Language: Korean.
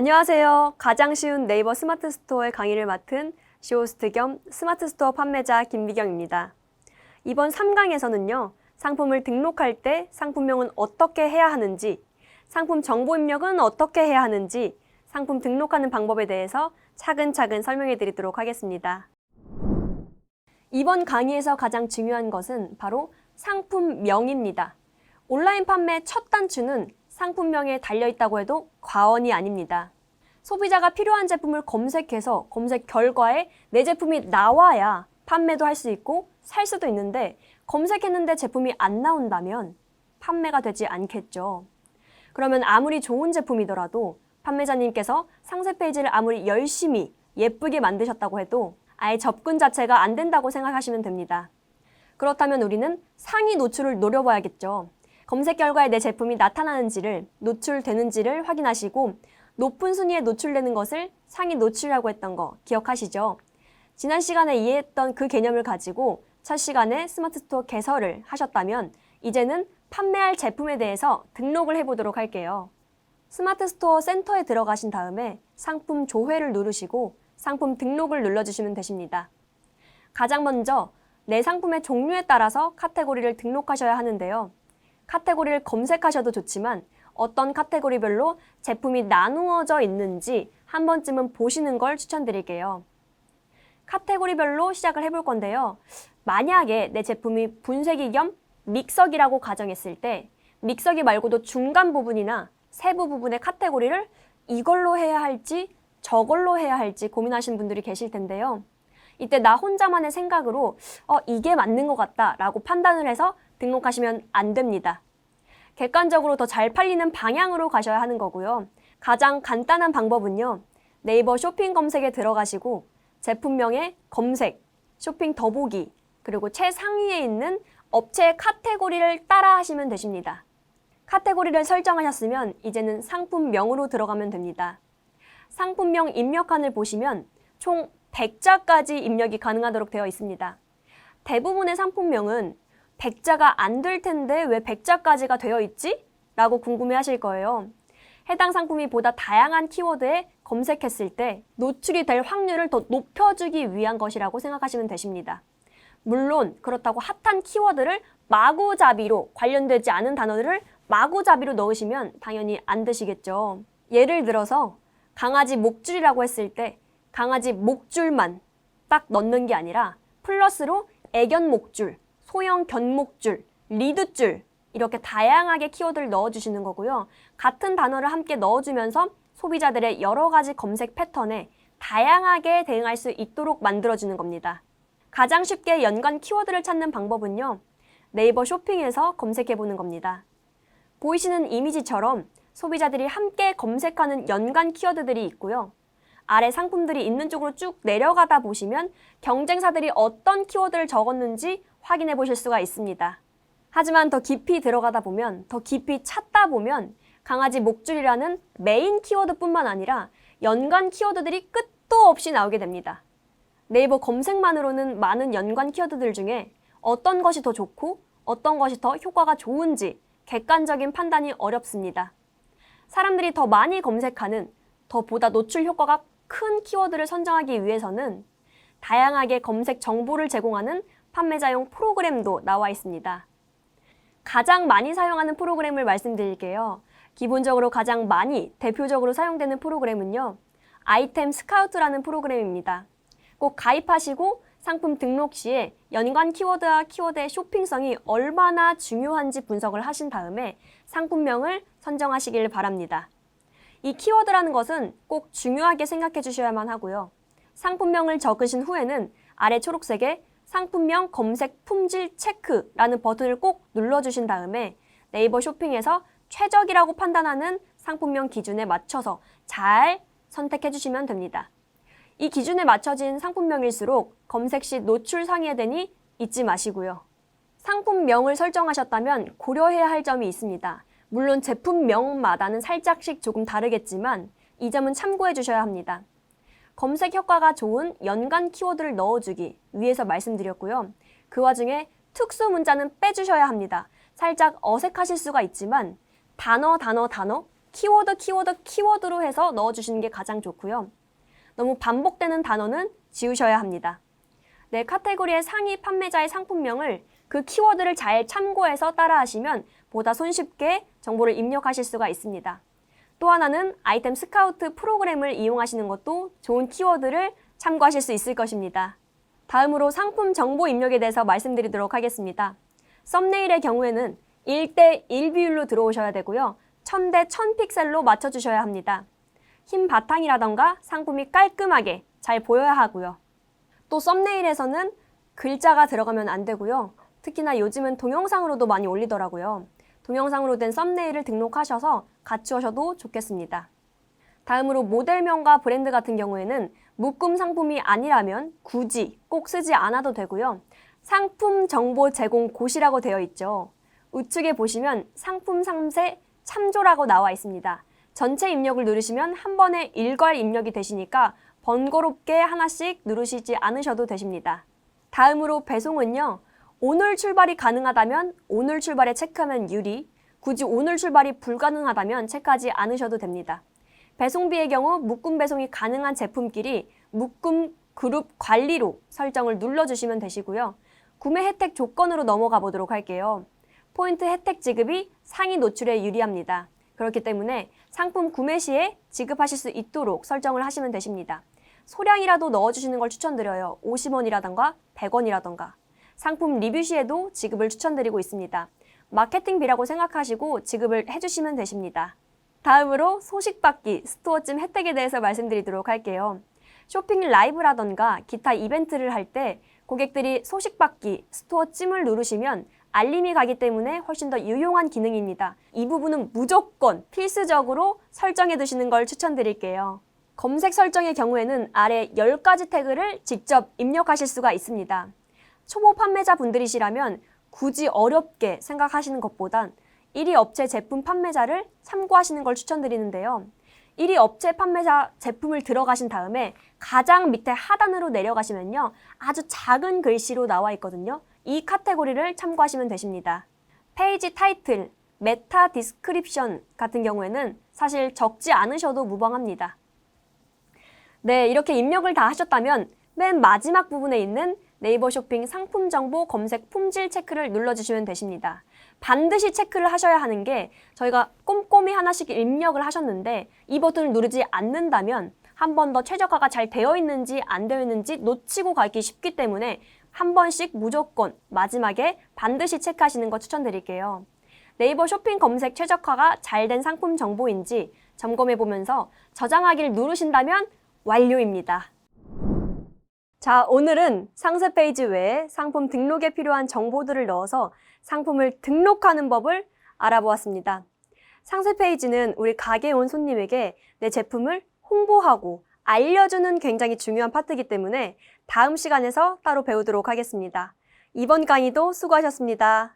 안녕하세요. 가장 쉬운 네이버 스마트 스토어의 강의를 맡은 쇼호스트 겸 스마트 스토어 판매자 김미경입니다. 이번 3강에서는요, 상품을 등록할 때 상품명은 어떻게 해야 하는지, 상품 정보 입력은 어떻게 해야 하는지, 상품 등록하는 방법에 대해서 차근차근 설명해 드리도록 하겠습니다. 이번 강의에서 가장 중요한 것은 바로 상품명입니다. 온라인 판매 첫 단추는 상품명에 달려 있다고 해도 과언이 아닙니다. 소비자가 필요한 제품을 검색해서 검색 결과에 내 제품이 나와야 판매도 할 수 있고 살 수도 있는데 검색했는데 제품이 안 나온다면 판매가 되지 않겠죠. 그러면 아무리 좋은 제품이더라도 판매자님께서 상세 페이지를 아무리 열심히 예쁘게 만드셨다고 해도 아예 접근 자체가 안 된다고 생각하시면 됩니다. 그렇다면 우리는 상위 노출을 노려봐야겠죠. 검색 결과에 내 제품이 나타나는지를 노출되는지를 확인하시고 높은 순위에 노출되는 것을 상위 노출이라고 했던 거 기억하시죠? 지난 시간에 이해했던 그 개념을 가지고 첫 시간에 스마트 스토어 개설을 하셨다면 이제는 판매할 제품에 대해서 등록을 해보도록 할게요. 스마트 스토어 센터에 들어가신 다음에 상품 조회를 누르시고 상품 등록을 눌러주시면 되십니다. 가장 먼저 내 상품의 종류에 따라서 카테고리를 등록하셔야 하는데요. 카테고리를 검색하셔도 좋지만 어떤 카테고리별로 제품이 나누어져 있는지 한 번쯤은 보시는 걸 추천드릴게요. 카테고리별로 시작을 해볼 건데요. 만약에 내 제품이 분쇄기 겸 믹서기라고 가정했을 때 믹서기 말고도 중간 부분이나 세부 부분의 카테고리를 이걸로 해야 할지 저걸로 해야 할지 고민하시는 분들이 계실 텐데요. 이때 나 혼자만의 생각으로 어, 이게 맞는 것 같다라고 판단을 해서 등록하시면 안 됩니다. 객관적으로 더 잘 팔리는 방향으로 가셔야 하는 거고요. 가장 간단한 방법은요. 네이버 쇼핑 검색에 들어가시고 제품명에 검색, 쇼핑 더보기, 그리고 최상위에 있는 업체 카테고리를 따라 하시면 되십니다. 카테고리를 설정하셨으면 이제는 상품명으로 들어가면 됩니다. 상품명 입력칸을 보시면 총 100자까지 입력이 가능하도록 되어 있습니다. 대부분의 상품명은 100자가 안 될 텐데 왜 100자까지가 되어 있지? 라고 궁금해 하실 거예요. 해당 상품이 보다 다양한 키워드에 검색했을 때 노출이 될 확률을 더 높여주기 위한 것이라고 생각하시면 되십니다. 물론 그렇다고 핫한 키워드를 마구잡이로 관련되지 않은 단어들을 마구잡이로 넣으시면 당연히 안 되시겠죠. 예를 들어서 강아지 목줄이라고 했을 때 강아지 목줄만 딱 넣는 게 아니라 플러스로 애견 목줄, 소형 견목줄, 리드줄 이렇게 다양하게 키워드를 넣어주시는 거고요. 같은 단어를 함께 넣어주면서 소비자들의 여러 가지 검색 패턴에 다양하게 대응할 수 있도록 만들어주는 겁니다. 가장 쉽게 연관 키워드를 찾는 방법은요. 네이버 쇼핑에서 검색해보는 겁니다. 보이시는 이미지처럼 소비자들이 함께 검색하는 연관 키워드들이 있고요. 아래 상품들이 있는 쪽으로 쭉 내려가다 보시면 경쟁사들이 어떤 키워드를 적었는지 확인해 보실 수가 있습니다. 하지만 더 깊이 들어가다 보면, 더 깊이 찾다 보면 강아지 목줄이라는 메인 키워드뿐만 아니라 연관 키워드들이 끝도 없이 나오게 됩니다. 네이버 검색만으로는 많은 연관 키워드들 중에 어떤 것이 더 좋고 어떤 것이 더 효과가 좋은지 객관적인 판단이 어렵습니다. 사람들이 더 많이 검색하는 더 보다 노출 효과가 큰 키워드를 선정하기 위해서는 다양하게 검색 정보를 제공하는 판매자용 프로그램도 나와 있습니다. 가장 많이 사용하는 프로그램을 말씀드릴게요. 기본적으로 가장 많이 대표적으로 사용되는 프로그램은요. 아이템 스카우트라는 프로그램입니다. 꼭 가입하시고 상품 등록 시에 연관 키워드와 키워드의 쇼핑성이 얼마나 중요한지 분석을 하신 다음에 상품명을 선정하시길 바랍니다. 이 키워드라는 것은 꼭 중요하게 생각해 주셔야만 하고요. 상품명을 적으신 후에는 아래 초록색에 상품명 검색 품질 체크라는 버튼을 꼭 눌러주신 다음에 네이버 쇼핑에서 최적이라고 판단하는 상품명 기준에 맞춰서 잘 선택해 주시면 됩니다. 이 기준에 맞춰진 상품명일수록 검색 시 노출 상해야 되니 잊지 마시고요. 상품명을 설정하셨다면 고려해야 할 점이 있습니다. 물론 제품명마다는 살짝씩 조금 다르겠지만 이 점은 참고해 주셔야 합니다. 검색 효과가 좋은 연관 키워드를 넣어주기 위해서 말씀드렸고요. 그 와중에 특수 문자는 빼주셔야 합니다. 살짝 어색하실 수가 있지만 단어, 단어, 단어 키워드, 키워드, 키워드로 해서 넣어주시는 게 가장 좋고요. 너무 반복되는 단어는 지우셔야 합니다. 네, 카테고리의 상위 판매자의 상품명을 그 키워드를 잘 참고해서 따라하시면 보다 손쉽게 정보를 입력하실 수가 있습니다. 또 하나는 아이템 스카우트 프로그램을 이용하시는 것도 좋은 키워드를 참고하실 수 있을 것입니다. 다음으로 상품 정보 입력에 대해서 말씀드리도록 하겠습니다. 썸네일의 경우에는 1대 1 비율로 들어오셔야 되고요. 1000대 1000 픽셀로 맞춰주셔야 합니다. 흰 바탕이라던가 상품이 깔끔하게 잘 보여야 하고요. 또 썸네일에서는 글자가 들어가면 안 되고요. 특히나 요즘은 동영상으로도 많이 올리더라고요. 동영상으로 된 썸네일을 등록하셔서 갖추셔도 좋겠습니다. 다음으로 모델명과 브랜드 같은 경우에는 묶음 상품이 아니라면 굳이 꼭 쓰지 않아도 되고요. 상품 정보 제공 곳이라고 되어 있죠. 우측에 보시면 상품 상세 참조라고 나와 있습니다. 전체 입력을 누르시면 한 번에 일괄 입력이 되시니까 번거롭게 하나씩 누르시지 않으셔도 되십니다. 다음으로 배송은요. 오늘 출발이 가능하다면 오늘 출발에 체크하면 유리, 굳이 오늘 출발이 불가능하다면 체크하지 않으셔도 됩니다. 배송비의 경우 묶음 배송이 가능한 제품끼리 묶음 그룹 관리로 설정을 눌러주시면 되시고요. 구매 혜택 조건으로 넘어가 보도록 할게요. 포인트 혜택 지급이 상위 노출에 유리합니다. 그렇기 때문에 상품 구매 시에 지급하실 수 있도록 설정을 하시면 되십니다. 소량이라도 넣어주시는 걸 추천드려요. 50원이라던가 100원이라던가. 상품 리뷰 시에도 지급을 추천드리고 있습니다. 마케팅비라고 생각하시고 지급을 해주시면 되십니다. 다음으로 소식 받기 스토어찜 혜택에 대해서 말씀드리도록 할게요. 쇼핑 라이브라던가 기타 이벤트를 할 때 고객들이 소식 받기 스토어찜을 누르시면 알림이 가기 때문에 훨씬 더 유용한 기능입니다. 이 부분은 무조건 필수적으로 설정해 두시는 걸 추천드릴게요. 검색 설정의 경우에는 아래 10가지 태그를 직접 입력하실 수가 있습니다. 초보 판매자 분들이시라면 굳이 어렵게 생각하시는 것보단 1위 업체 제품 판매자를 참고하시는 걸 추천드리는데요. 1위 업체 판매자 제품을 들어가신 다음에 가장 밑에 하단으로 내려가시면요. 아주 작은 글씨로 나와 있거든요. 이 카테고리를 참고하시면 되십니다. 페이지 타이틀, 메타 디스크립션 같은 경우에는 사실 적지 않으셔도 무방합니다. 네, 이렇게 입력을 다 하셨다면 맨 마지막 부분에 있는 네이버 쇼핑 상품 정보 검색 품질 체크를 눌러주시면 되십니다. 반드시 체크를 하셔야 하는 게 저희가 꼼꼼히 하나씩 입력을 하셨는데 이 버튼을 누르지 않는다면 한 번 더 최적화가 잘 되어 있는지 안 되어 있는지 놓치고 가기 쉽기 때문에 한 번씩 무조건 마지막에 반드시 체크하시는 거 추천드릴게요. 네이버 쇼핑 검색 최적화가 잘 된 상품 정보인지 점검해 보면서 저장하기를 누르신다면 완료입니다. 자, 오늘은 상세 페이지 외에 상품 등록에 필요한 정보들을 넣어서 상품을 등록하는 법을 알아보았습니다. 상세 페이지는 우리 가게에 온 손님에게 내 제품을 홍보하고 알려주는 굉장히 중요한 파트이기 때문에 다음 시간에서 따로 배우도록 하겠습니다. 이번 강의도 수고하셨습니다.